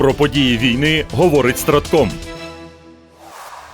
Про події війни говорить Стратком.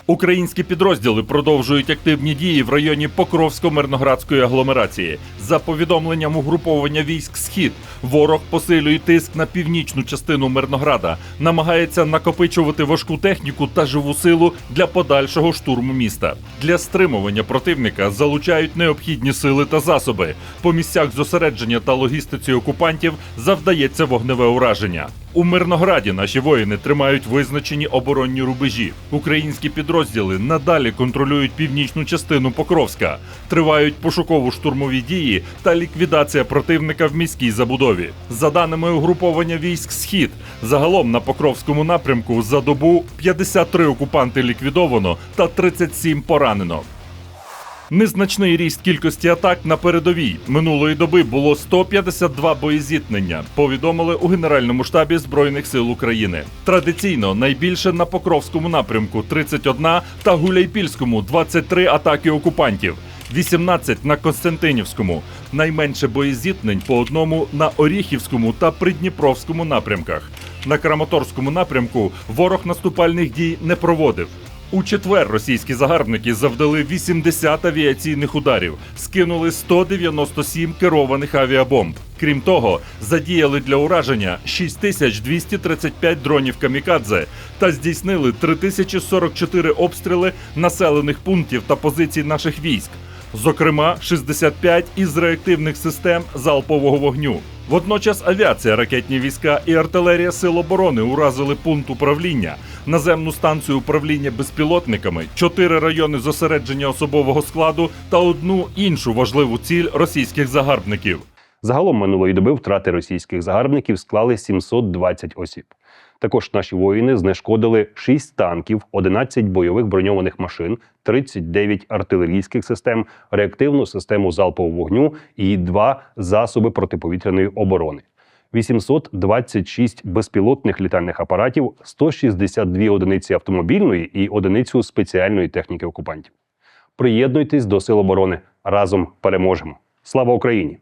Українські підрозділи продовжують активні дії в районі Покровсько-Мирноградської агломерації. За повідомленням угруповання військ Схід, ворог посилює тиск на північну частину Мирнограда, намагається накопичувати важку техніку та живу силу для подальшого штурму міста. Для стримування противника залучають необхідні сили та засоби. По місцях зосередження та логістиці окупантів завдається вогневе ураження. У Мирнограді наші воїни тримають визначені оборонні рубежі. Українські підрозділи надалі контролюють північну частину Покровська, тривають пошуково-штурмові дії та ліквідація противника в міській забудові. За даними угруповання військ Схід, загалом на Покровському напрямку за добу 53 окупанти ліквідовано та 37 поранено. Незначний ріст кількості атак на передовій минулої доби було 152 боєзіткнення. Повідомили у Генеральному штабі Збройних сил України. Традиційно найбільше на Покровському напрямку 31 та Гуляйпільському 23 атаки окупантів. 18 на Константинівському, найменше боєзіткнень по одному на Оріхівському та Придніпровському напрямках. На Краматорському напрямку ворог наступальних дій не проводив. У четвер російські загарбники завдали 80 авіаційних ударів, скинули 197 керованих авіабомб. Крім того, задіяли для ураження 6235 дронів камікадзе та здійснили 3044 обстріли населених пунктів та позицій наших військ. Зокрема, 65 із реактивних систем залпового вогню. Водночас авіація, ракетні війська і артилерія Сил оборони уразили пункт управління, наземну станцію управління безпілотниками, чотири райони зосередження особового складу та одну іншу важливу ціль російських загарбників. Загалом минулої доби втрати російських загарбників склали 720 осіб. Також наші воїни знешкодили 6 танків, 11 бойових броньованих машин, 39 артилерійських систем, реактивну систему залпового вогню і 2 засоби протиповітряної оборони. 826 безпілотних літальних апаратів, 162 одиниці автомобільної і одиницю спеціальної техніки окупантів. Приєднуйтесь до Сил оборони. Разом переможемо. Слава Україні!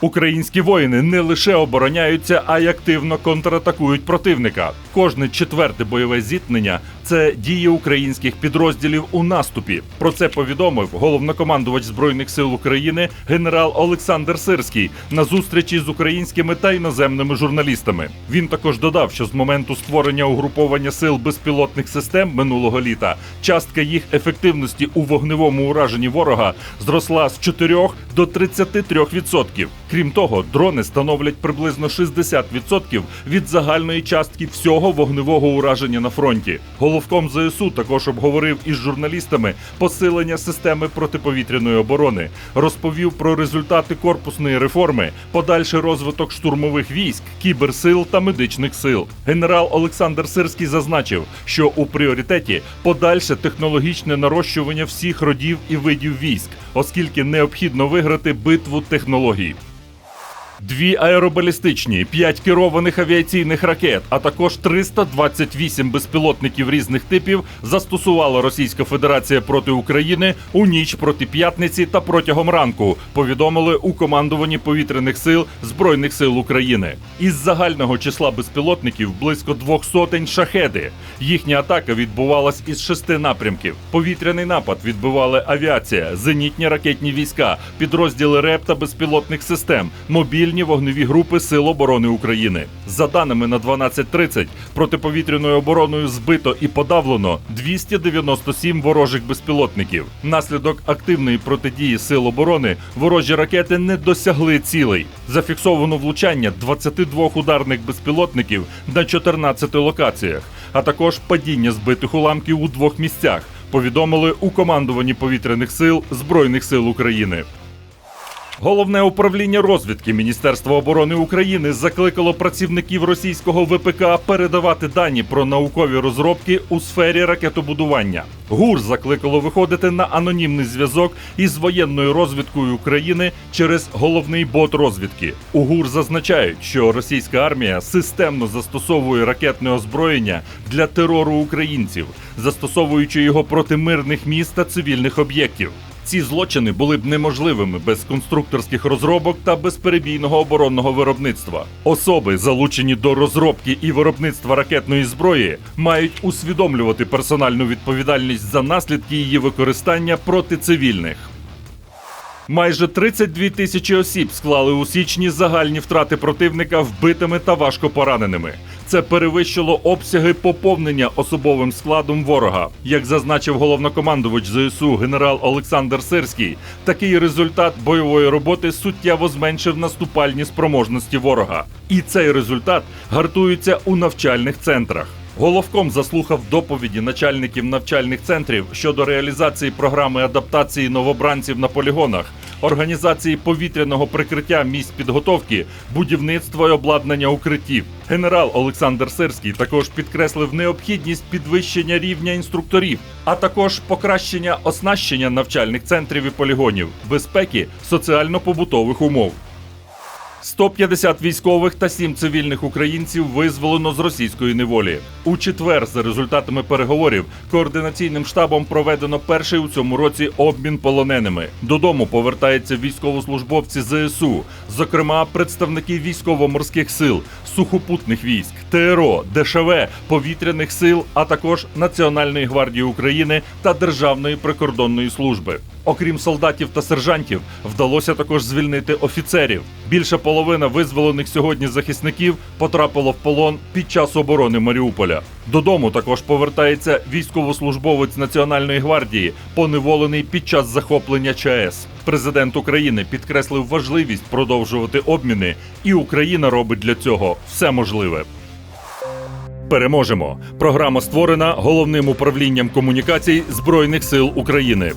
Українські воїни не лише обороняються, а й активно контратакують противника. Кожне четверте бойове зіткнення це дії українських підрозділів у наступі. Про це повідомив головнокомандувач збройних сил України генерал Олександр Сирський на зустрічі з українськими та іноземними журналістами. Він також додав, що з моменту створення угруповання сил безпілотних систем минулого літа частка їх ефективності у вогневому ураженні ворога зросла з 4 до 33%. Крім того, дрони становлять приблизно 60% від загальної частки всього вогневого ураження на фронті. Головком ЗСУ також обговорив із журналістами посилення системи протиповітряної оборони, розповів про результати корпусної реформи, подальший розвиток штурмових військ, кіберсил та медичних сил. Генерал Олександр Сирський зазначив, що у пріоритеті подальше технологічне нарощування всіх родів і видів військ, оскільки необхідно виграти битву технологій. Дві аеробалістичні, п'ять керованих авіаційних ракет, а також 328 безпілотників різних типів застосувала Російська Федерація проти України у ніч проти п'ятниці та протягом ранку. Повідомили у командуванні повітряних сил Збройних сил України. Із загального числа безпілотників близько двох сотень шахеди. Їхня атака відбувалась із шести напрямків. Повітряний напад відбивали авіація, зенітні ракетні війська, підрозділи РЕП та безпілотних систем, мобільні вогневі групи Сил оборони України. За даними на 12.30, протиповітряною обороною збито і подавлено 297 ворожих безпілотників. Наслідок активної протидії сил оборони ворожі ракети не досягли цілей. Зафіксовано влучання 22 ударних безпілотників на 14 локаціях, а також падіння збитих уламків у двох місцях. Повідомили у командуванні повітряних сил Збройних сил України. Головне управління розвідки Міністерства оборони України закликало працівників російського ВПК передавати дані про наукові розробки у сфері ракетобудування. ГУР закликало виходити на анонімний зв'язок із воєнною розвідкою України через головний бот розвідки. У ГУР зазначають, що російська армія системно застосовує ракетне озброєння для терору українців, застосовуючи його проти мирних міст та цивільних об'єктів. Ці злочини були б неможливими без конструкторських розробок та безперебійного оборонного виробництва. Особи, залучені до розробки і виробництва ракетної зброї, мають усвідомлювати персональну відповідальність за наслідки її використання проти цивільних. Майже 32 тисячі осіб склали у січні загальні втрати противника вбитими та важко пораненими. Це перевищило обсяги поповнення особовим складом ворога. Як зазначив головнокомандувач ЗСУ генерал Олександр Сирський, такий результат бойової роботи суттєво зменшив наступальні спроможності ворога. І цей результат гартується у навчальних центрах. Головком заслухав доповіді начальників навчальних центрів щодо реалізації програми адаптації новобранців на полігонах, організації повітряного прикриття місць підготовки, будівництва і обладнання укриттів. Генерал Олександр Сирський також підкреслив необхідність підвищення рівня інструкторів, а також покращення оснащення навчальних центрів і полігонів, безпеки соціально-побутових умов. 150 військових та 7 цивільних українців визволено з російської неволі. У четвер, за результатами переговорів, координаційним штабом проведено перший у цьому році обмін полоненими. Додому повертаються військовослужбовці ЗСУ, зокрема представники військово-морських сил, сухопутних військ, ТРО, ДШВ, повітряних сил, а також Національної гвардії України та Державної прикордонної служби. Окрім солдатів та сержантів, вдалося також звільнити офіцерів. Більша половина визволених сьогодні захисників потрапило в полон під час оборони Маріуполя. Додому також повертається військовослужбовець Національної гвардії, поневолений під час захоплення ЧАЕС. Президент України підкреслив важливість продовжувати обміни, і Україна робить для цього все можливе. Переможемо. Програма створена головним управлінням комунікацій Збройних сил України.